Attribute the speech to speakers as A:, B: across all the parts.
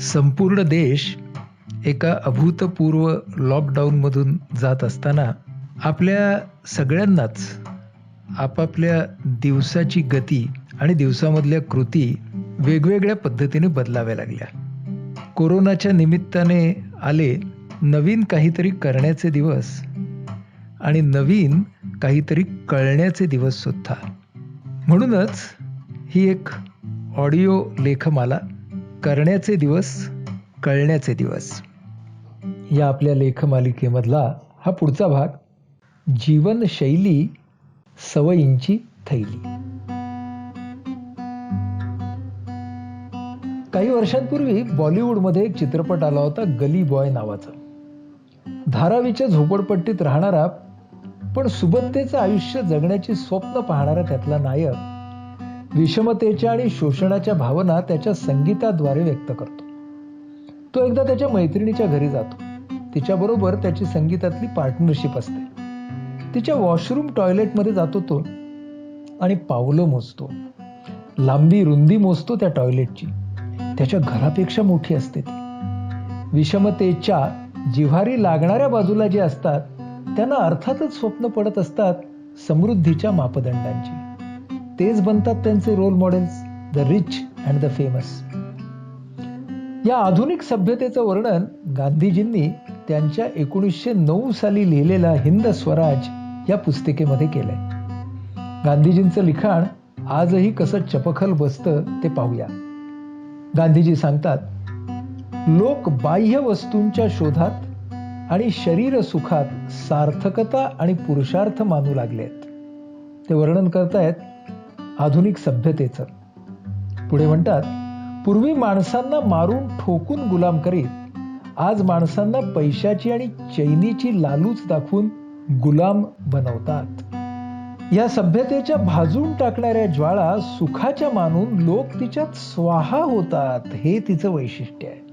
A: संपूर्ण देश एका अभूतपूर्व लॉकडाऊनमधून जात असताना आपल्या सगळ्यांनाच आपापल्या दिवसाची गती आणि दिवसामधल्या कृती वेगवेगळ्या पद्धतीने बदलाव्या लागल्या. कोरोनाच्या निमित्ताने आले नवीन काहीतरी करण्याचे दिवस आणि नवीन काहीतरी कळण्याचे दिवससुद्धा म्हणूनच ही एक ऑडिओ लेखमाला करण्याचे दिवस कळण्याचे दिवस. या आपल्या लेखमालिकेमधला हा पुढचा भाग जीवनशैली सवयींची थैली. काही वर्षांपूर्वी बॉलिवूडमध्ये एक चित्रपट आला होता गली बॉय नावाचा. धारावीच्या झोपडपट्टीत राहणारा पण सुबत्तेचं आयुष्य जगण्याची स्वप्न पाहणारा त्यातला नायक विषमतेच्या आणि शोषणाच्या भावना त्याच्या संगीताद्वारे व्यक्त करतो. तो एकदा त्याच्या मैत्रिणीच्या घरी जातो. तिच्याबरोबर त्याची संगीतातली पार्टनरशिप असते. तिच्या वॉशरूम टॉयलेटमध्ये जातो तो आणि पावलं मोजतो. लांबी रुंदी मोजतो त्या टॉयलेटची त्याच्या घरापेक्षा मोठी असते ती. विषमतेच्या जिव्हारी लागणाऱ्या बाजूला जे असतात त्यांना अर्थातच स्वप्न पडत असतात समृद्धीच्या मापदंडांची. तेच बनतात त्यांचे role models the rich and the famous या आधुनिक सभ्यतेचं वर्णन गांधीजींनी त्यांच्या एकोणीसशे नऊ साली लिहिलेल्या हिंद स्वराज या पुस्तिकेमध्ये केलंय. गांधीजींचं लिखाण आजही कसं चपखल बसतं ते पाहूया. गांधीजी सांगतात लोक बाह्य वस्तूंच्या शोधात आणि शरीर सुखात सार्थकता आणि पुरुषार्थ मानू लागलेत. ते वर्णन करतायत आधुनिक सभ्यतेचं. पुढे म्हणतात पूर्वी माणसांना मारून ठोकून गुलाम करीत आज माणसांना पैशाची आणि चैनीची लालूच दाखवून गुलाम बनवतात. या सभ्यतेच्या भाजून टाकणाऱ्या ज्वाळा सुखाच्या मानून लोक तिच्यात स्वाहा होतात हे तिचं वैशिष्ट्य आहे.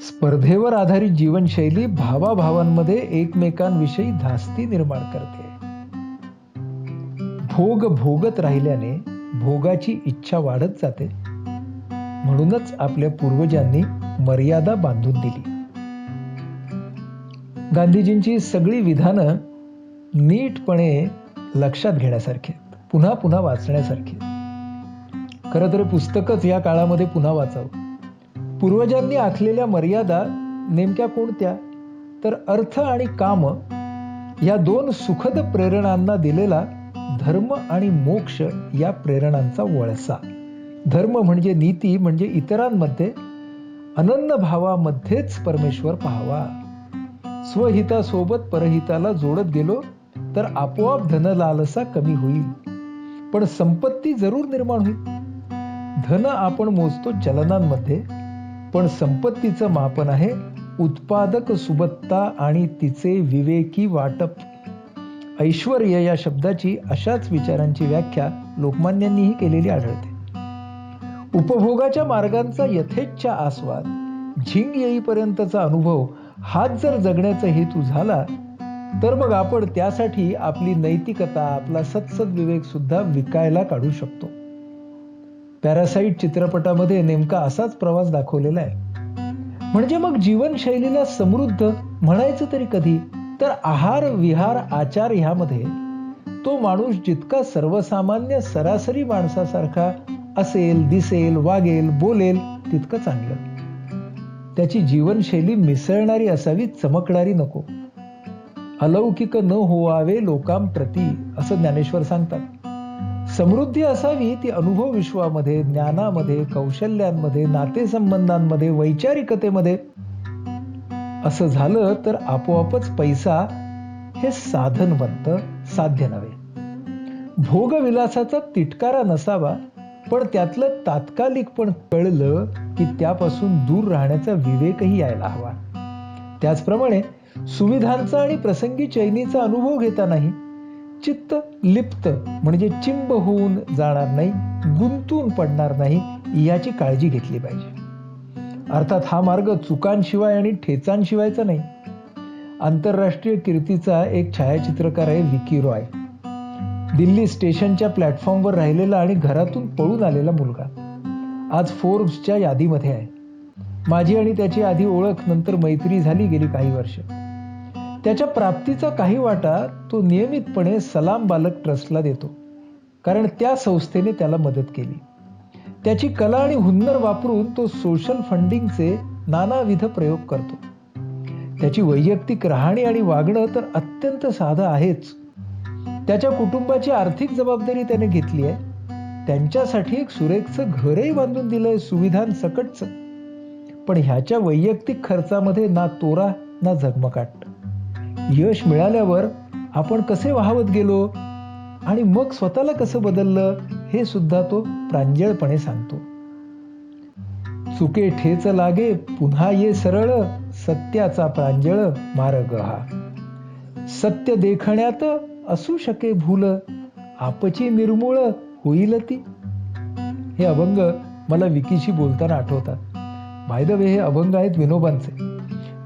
A: स्पर्धेवर आधारित जीवनशैली भावाभावांमध्ये एकमेकांविषयी धास्ती निर्माण करते. भोग भोगत राहिल्याने भोगाची इच्छा वाढत जाते. म्हणूनच आपल्या पूर्वजांनी मर्यादा बांधून दिली. गांधीजींची सगळी विधानं नीटपणे लक्षात घेण्यासारखी पुन्हा पुन्हा वाचण्यासारखी खरं तर पुस्तकच या काळामध्ये पुन्हा वाचावं. पूर्वजांनी आखलेल्या मर्यादा नेमक्या कोणत्या? तर अर्थ आणि काम या दोन सुखद प्रेरणांना दिलेला धर्म आणि मोक्ष या प्रेरणांचा वळसा. धर्म म्हणजे नीती म्हणजे इतरांमध्ये अनन्न भावामध्येच परमेश्वर पाहावा. स्वहितासोबत परहिताला जोडत गेलो तर आपोआप धनलालसा कमी होईल. पण संपत्ती जरूर निर्माण होईल. धन आपण मोजतो चलनांमध्ये पण संपत्तीचं मापन आहे उत्पादक सुबत्ता आणि तिचे विवेकी वाटप. ऐश्वर या शब्दाची अशाच विचारांची व्याख्या लोकमान्यांनीही केलेली आढळते. उपभोगाच्या मार्गांचा यथेच्छा आस्वाद झिंग येईपर्यंतचा अनुभव हाच जर जगण्याचा हेतू झाला तर मग आपण त्यासाठी आपली नैतिकता आपला सत्सद विवेक सुद्धा विकायला काढू शकतो. पॅरासाईट चित्रपटामध्ये नेमका असाच प्रवास दाखवलेला आहे. म्हणजे मग जीवनशैलीला समृद्ध म्हणायचं तरी कधी? तर आहार विहार आचार ह्यामध्ये तो माणूस जितका सर्वसामान्य सरासरी माणसासारखा असेल दिसेल वागेल बोलेल तितकं चांगलं. त्याची जीवनशैली मिसळणारी असावी चमकणारी नको. अलौकिक न होवावे लोकांप्रती असं ज्ञानेश्वर सांगतात. समृद्धी असावी ती अनुभव विश्वामध्ये ज्ञानामध्ये कौशल्यांमध्ये नातेसंबंधांमध्ये वैचारिकतेमध्ये असं झालं तर आपोआपच पैसा हे साधन बनतं साध्य नव्हे. भोगविलासाचा तिटकारा नसावा पण त्यातलं तात्कालिक पण कळलं की त्यापासून दूर राहण्याचा विवेकही यायला हवा. त्याचप्रमाणे सुविधांचा आणि प्रसंगी चैनीचा अनुभव घेतानाही चित्त लिप्त म्हणजे चिंब होऊन जाणार नाही गुंतून पडणार नाही याची काळजी घेतली पाहिजे. अर्थात हा मार्ग चुकांशिवाय आणि ठेचांशिवायचा नाही. आंतरराष्ट्रीय कीर्तीचा एक छायाचित्रकार आहे विकी रॉय. दिल्ली स्टेशनच्या प्लॅटफॉर्मवर राहिलेला आणि घरातून पळून आलेला मुलगा. आज फोर्ब्सच्या यादीमध्ये आहे. माझी आणि त्याची आधी ओळख नंतर मैत्री झाली गेली काही वर्ष. त्याच्या प्राप्तीचा काही वाटा तो नियमितपणे सलाम बालक ट्रस्टला देतो. कारण त्या संस्थेने त्याला मदत केली. त्याची कला आणि हुन्नर वापरून तो सोशल फंडिंगचे नानाविध प्रयोग करतो. त्याची वैयक्तिक राहणी आणि वागणं तर अत्यंत साधं आहेच. त्याच्या कुटुंबाची आर्थिक जबाबदारी त्याने घेतली आहे. त्यांच्यासाठी एक सुरेखचं घरही बांधून दिलंय सुविधांसकटचं पण ह्याच्या वैयक्तिक खर्चामध्ये ना तोरा ना झगमगाट. यश मिळाल्यावर आपण कसे वाहवत गेलो? आणि मग स्वतःला कसं बदललं? हे सुद्धा तो प्रांजळपणे सांगतो. चुके ठेच लागे पुन्हा ये सरळ सत्याचा प्रांजळ मार्ग हा सत्य देखण्यात असू शके भूल आपची निर्मूळ होईल ती. हे अभंग मला विकीशी बोलताना आठवतात. बाय द वे हे अभंग आहेत विनोबांचे.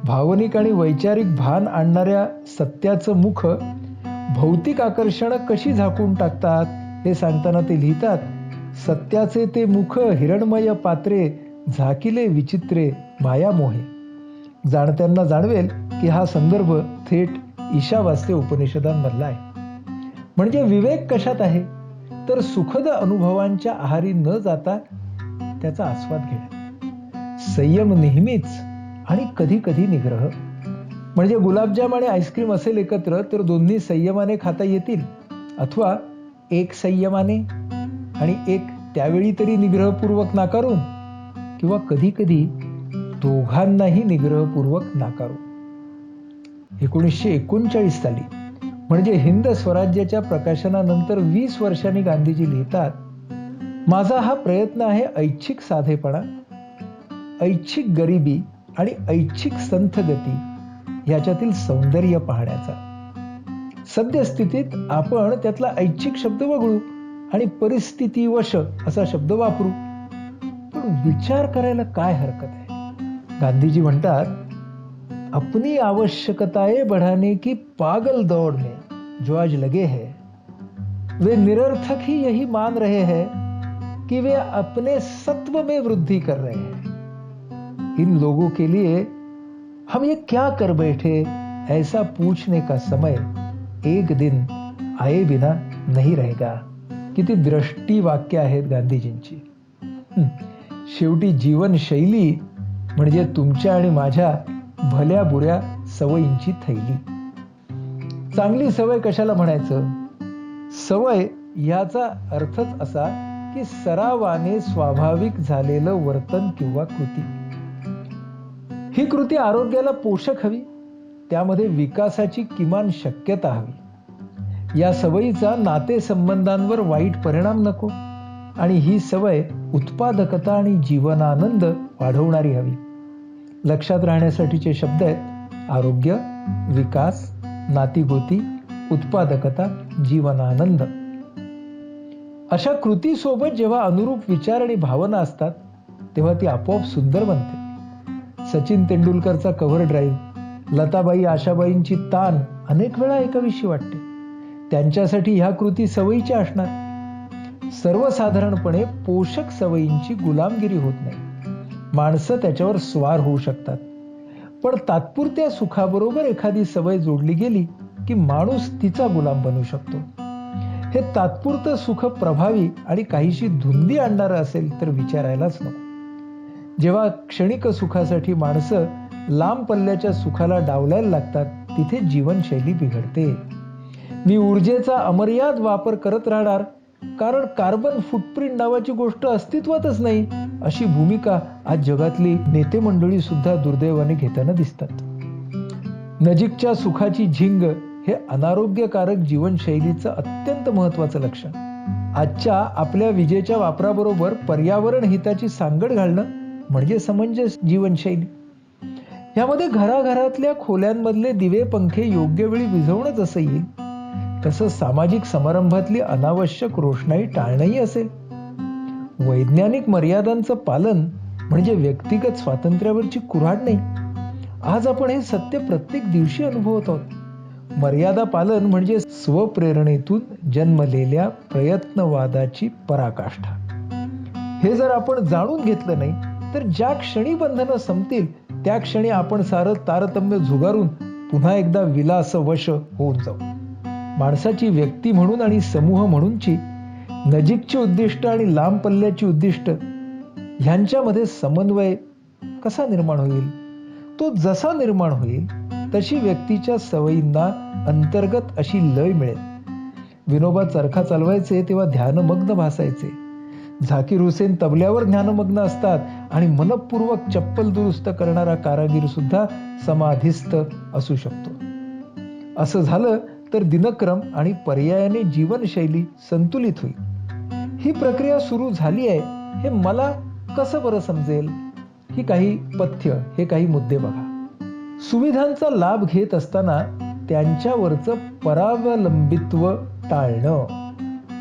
A: भावनिक आणि वैचारिक भान आणणाऱ्या सत्याचं मुख भौतिक आकर्षण कशी झाकून टाकतात? हे सांगताना ते लिहितात सत्याचे ते मुख हिरणमय पात्रे झाकिले विचित्रे मायामोहे जाणत्यांना जाणवेल की हा संदर्भ थेट ईशावास्य उपनिषदांमधला आहे. म्हणजे विवेक कशात आहे? तर सुखद अनुभवांच्या आहारी न जाता त्याचा आस्वाद घेणे. संयम नेहमीच आणि कधी कधी निग्रह. म्हणजे गुलाबजाम आणि आईस्क्रीम असेल एकत्र तर दोन्ही संयमाने खाता येतील अथवा एक संयमाने आणि एक त्यावेळी तरी निग्रहपूर्वक नाकारून किंवा कधी कधी दोघांनाही निग्रहपूर्वक नाकारून. एकोणीसशे एकोणचाळीस साली म्हणजे हिंद स्वराज्याच्या प्रकाशनानंतर वीस वर्षांनी गांधीजी लिहितात माझा हा प्रयत्न आहे ऐच्छिक साधेपणा ऐच्छिक गरिबी आणि ऐच्छिक संथ गती याच्यातील सौंदर्य पाहण्याचा. सद्यस्थितीत आपण त्यातला ऐच्छिक शब्द वगळू आणि परिस्थिती वश असा शब्द वापरू. पण विचार करायला काय हरकत आहे? गांधीजी म्हणतात, अपनी आवश्यकताएँ बढ़ाने की पागल दौड़ में जो आज लगे हैं. वे निरर्थक ही यही मान रहे हैं कि वे अपने सत्व में वृद्धि कर रहे हैं। इन लोगों के लिए हम ये क्या कर बैठे, ऐसा पूछने का समय एक दिन आए बिना नाही रहेगा किती दृष्टी वाक्य आहेत गांधीजींची. शेवटी जीवनशैली म्हणजे तुमच्या आणि माझ्या भल्या बुऱ्या सवयींची थैली. चांगली सवय कशाला म्हणायचं? सवय याचा अर्थच असा की सरावाने स्वाभाविक झालेलं वर्तन किंवा कृती. ही कृती आरोग्याला पोषक हवी? त्यामध्ये विकासाची किमान शक्यता हवी. या सवयीचा नातेसंबंधांवर वाईट परिणाम नको आणि ही सवय उत्पादकता आणि जीवनानंद वाढवणारी हवी. लक्षात राहण्यासाठीचे शब्द आहेत आरोग्य विकास नातीगोती उत्पादकता जीवनानंद. अशा कृतीसोबत जेव्हा अनुरूप विचार आणि भावना असतात तेव्हा ती आपोआप सुंदर बनते. सचिन तेंडुलकरचा कव्हर ड्राईव्ह लताबाई आशाबाईंची तान अनेक वेळा एकाविषयी वाटते. त्यांच्यासाठी ह्या कृती सवयीच्या असणार. सर्वसाधारणपणे पोषक सवयींची गुलामगिरी होत नाही. माणसं त्याच्यावर स्वार होऊ शकतात. पण तात्पुरत्या सुखाबरोबर एखादी सवय जोडली गेली की माणूस तिचा गुलाम बनू शकतो. हे तात्पुरतं सुख प्रभावी आणि काहीशी धुंदी आणणारं असेल तर विचारायलाच नको. जेव्हा क्षणिक सुखासाठी माणसं लांब पल्ल्याच्या सुखाला डावलायला लागतात तिथे जीवनशैली बिघडते. मी ऊर्जेचा अमर्याद वापर करत राहणार कारण कार्बन फुटप्रिंट नावाची गोष्ट अस्तित्वातच नाही अशी भूमिका आज जगातली नेते मंडळी सुद्धा दुर्दैवाने घेताना दिसतात. नजीकच्या सुखाची झिंग हे अनारोग्यकारक जीवनशैलीचं अत्यंत महत्वाचं लक्षण. आजच्या आपल्या विजेच्या वापराबरोबर पर्यावरण हिताची सांगड घालणं म्हणजे समंजस जीवनशैली. यामध्ये घराघरातल्या खोल्यांमधले दिवे पंखे योग्य वेळी विझवणंच असं येईल. तसं सामाजिक समारंभातली अनावश्यक रोषणाई टाळणंही असेल. वैज्ञानिक मर्यादांचं पालन म्हणजे व्यक्तिगत स्वातंत्र्यावरची कुऱ्हाड नाही. आज आपण हे सत्य प्रत्येक दिवशी अनुभवत आहोत. मर्यादा पालन म्हणजे स्वप्रेरणेतून जन्मलेल्या प्रयत्नवादाची पराकाष्ठा. हे जर आपण जाणून घेतलं नाही तर ज्या क्षणी बंधनं संपतील त्या क्षणी आपण सारं तारतम्य झुगारून पुन्हा एकदा विलास वश होऊन जाऊ. माणसाची व्यक्ती म्हणून आणि समूह म्हणूनची नजीकची उद्दिष्ट आणि लांब पल्ल्याची उद्दिष्ट ह्यांच्यामध्ये समन्वय कसा निर्माण होईल? तो जसा निर्माण होईल तशी व्यक्तीच्या सवयींना अंतर्गत अशी लय मिळेल. विनोबा चरखा चालवायचे तेव्हा ध्यानमग्न भासायचे. झाकीर हुसेन तबल्यावर ज्ञानमग्न असतात आणि मनपूर्वक चप्पल दुरुस्त करणारा कारागीर सुद्धा समाधिस्थ असू शकतो. असं झालं तर दिनक्रम आणि पर्यायाने जीवनशैली संतुलित होईल. ही प्रक्रिया सुरू झाली आहे हे मला कसं बरं समजेल? ही काही पथ्य हे काही मुद्दे बघा. सुविधांचा लाभ घेत असताना त्यांच्यावरचं परावलंबित्व टाळणं.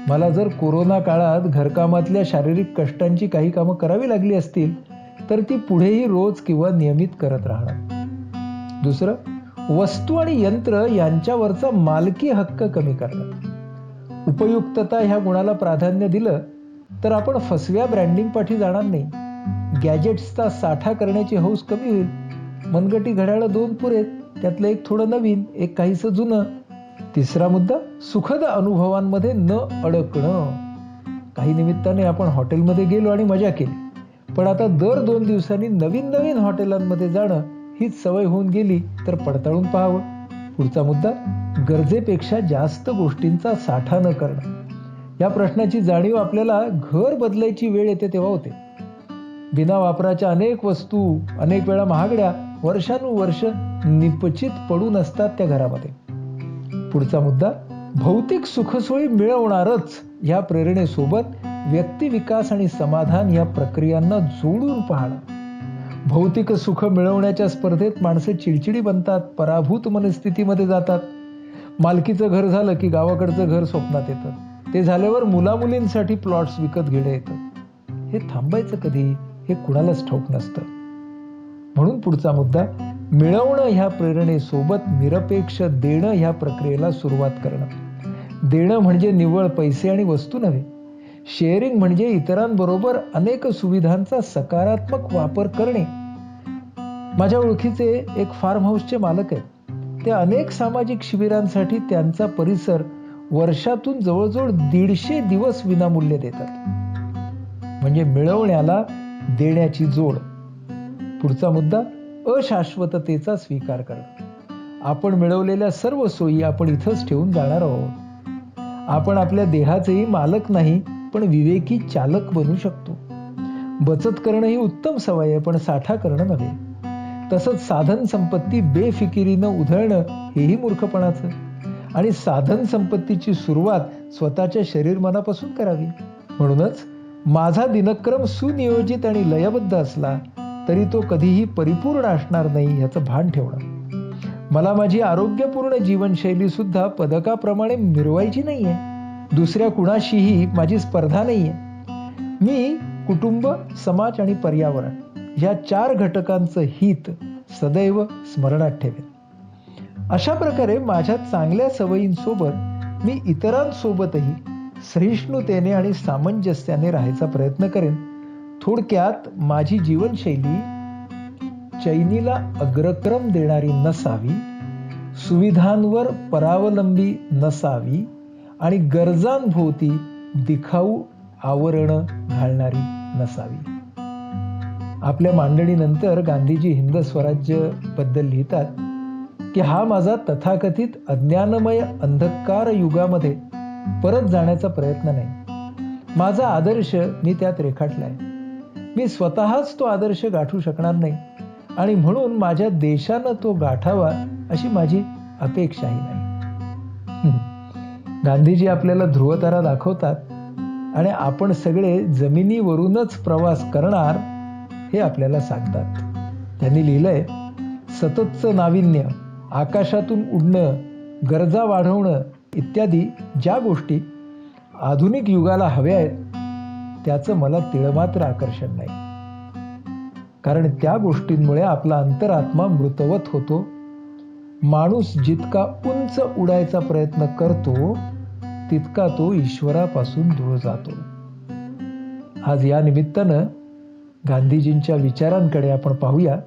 A: मला जर कोरोना काळात घरकामातल्या शारीरिक कष्टांची काही कामं करावी लागली असतील तर ती पुढेही रोज किंवा नियमित करत राहणार. दुसरं वस्तू आणि यंत्र यांच्यावरचा मालकी हक्क कमी करणं उपयुक्तता ह्या गुणाला प्राधान्य दिलं तर आपण फसव्या ब्रँडिंग पाठी जाणार नाही. गॅजेट्सचा साठा करण्याची हौस कमी होईल. मनगटी घड्याळं दोन पुरेत त्यातलं एक थोडं नवीन एक काहीसं जुनं तिसरा मुद्दा सुखद अनुभवांमध्ये न अडकणं. काही निमित्ताने आपण हॉटेलमध्ये गेलो आणि मजा केली. पण आता दर दोन दिवसांनी नवीन नवीन हॉटेलांमध्ये जाणं हीच सवय होऊन गेली तर पडताळून पाहावं. पुढचा मुद्दा गरजेपेक्षा जास्त गोष्टींचा साठा न करणं. या प्रश्नाची जाणीव आपल्याला घर बदलायची वेळ येते तेव्हा होते. बिना वापराच्या अनेक वस्तू अनेक वेळा महागड्या वर्षानुवर्ष निपचित पडून असतात त्या घरामध्ये. पुढचा मुद्दा भौतिक सुखसोयी मिळवणारच या प्रेरणेसोबत व्यक्ती विकास आणि समाधान या प्रक्रियांना जोडून पाहणं. भौतिक सुख मिळवण्याच्या स्पर्धेत माणसे चिडचिडी बनतात पराभूत मनस्थितीमध्ये जातात. मालकीचं घर झालं की गावाकडचं घर स्वप्नात येतं. ते झाल्यावर मुलामुलींसाठी प्लॉट्स विकत घेणं येतं. हे थांबायचं कधी? हे कुणालाच ठाऊक नसतं. म्हणून पुढचा मुद्दा मिळवणं ह्या प्रेरणेसोबत निरपेक्ष देणं ह्या प्रक्रियेला सुरुवात करणं. देणं म्हणजे निव्वळ पैसे आणि वस्तू नव्हे. शेअरिंग म्हणजे इतरांबरोबर अनेक सुविधांचा सकारात्मक वापर करणे. माझ्या ओळखीचे एक फार्म हाऊसचे मालक आहेत. ते अनेक सामाजिक शिबिरांसाठी त्यांचा परिसर वर्षातून जवळजवळ दीडशे दिवस विनामूल्य देतात. म्हणजे मिळवण्याला देण्याची जोड. पुढचा मुद्दा अशाश्वततेचा स्वीकार करणं. आपण मिळवलेल्या सर्व सोयी आपण इथंच ठेवून जाणार आहोत. आपण आपल्या देहाचेही मालक नाही पण विवेकी चालक बनू शकतो. बचत करणं ही उत्तम सवय आहे पण साठा करणं नव्हे. तसंच साधन संपत्ती बेफिकिरीनं उधळणं हेही मूर्खपणाचं. आणि साधन संपत्तीची सुरुवात स्वतःच्या शरीर मनापासून करावी. म्हणूनच माझा दिनक्रम सुनियोजित आणि लयबद्ध असला तरी तो कधीही परिपूर्ण असणार नाही याचं भान ठेवणं मला माझी आरोग्यपूर्ण जीवनशैली सुद्धा पदकाप्रमाणे मिरवायची नाहीये. दुसऱ्या कुणाशीही माझी स्पर्धा नाहीये. मी कुटुंब समाज आणि पर्यावरण या चार घटकांचं हित सदैव स्मरणात ठेवेन. अशा प्रकारे माझ्या चांगल्या सवयींसोबत मी इतरांसोबतही सहिष्णुतेने आणि सामंजस्याने राहायचा प्रयत्न करेन. थोडक्यात माझी जीवनशैली चैनीला अग्रक्रम देणारी नसावी सुविधांवर परावलंबी नसावी आणि गरजांभोवती दिखाऊ आवरण घालणारी नसावी. आपल्या मांडणीनंतर गांधीजी हिंद स्वराज्यबद्दल लिहितात की हा माझा तथाकथित अज्ञानमय अंधकार युगामध्ये परत जाण्याचा प्रयत्न नाही. माझा आदर्श मी त्यात रेखाटलाय. मी स्वतःच तो आदर्श गाठू शकणार नाही. आणि म्हणून माझ्या देशानं तो गाठावा अशी माझी अपेक्षाही नाही. गांधीजी आपल्याला ध्रुवतारा दाखवतात आणि आपण सगळे जमिनीवरूनच प्रवास करणार हे आपल्याला सांगतात. त्यांनी लिहिलंय सततचं नाविन्य आकाशातून उडणं गरजा वाढवणं इत्यादी ज्या गोष्टी आधुनिक युगाला हव्या आहेत त्याचं मला तिळमात्र आकर्षण नाही. कारण त्या गोष्टींमुळे आपला अंतरात्मा मृतवत होतो. माणूस जितका उंच उडायचा प्रयत्न करतो तितका तो ईश्वरापासून दूर जातो. आज या निमित्तानं गांधीजींच्या विचारांकडे आपण पाहूया.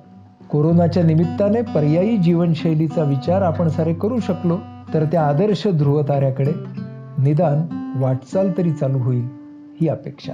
A: कोरोनाच्या निमित्ताने पर्यायी जीवनशैलीचा विचार आपण सारे करू शकलो तर त्या आदर्श ध्रुवताऱ्याकडे निदान वाटचाल तरी चालू होईल ही अपेक्षा.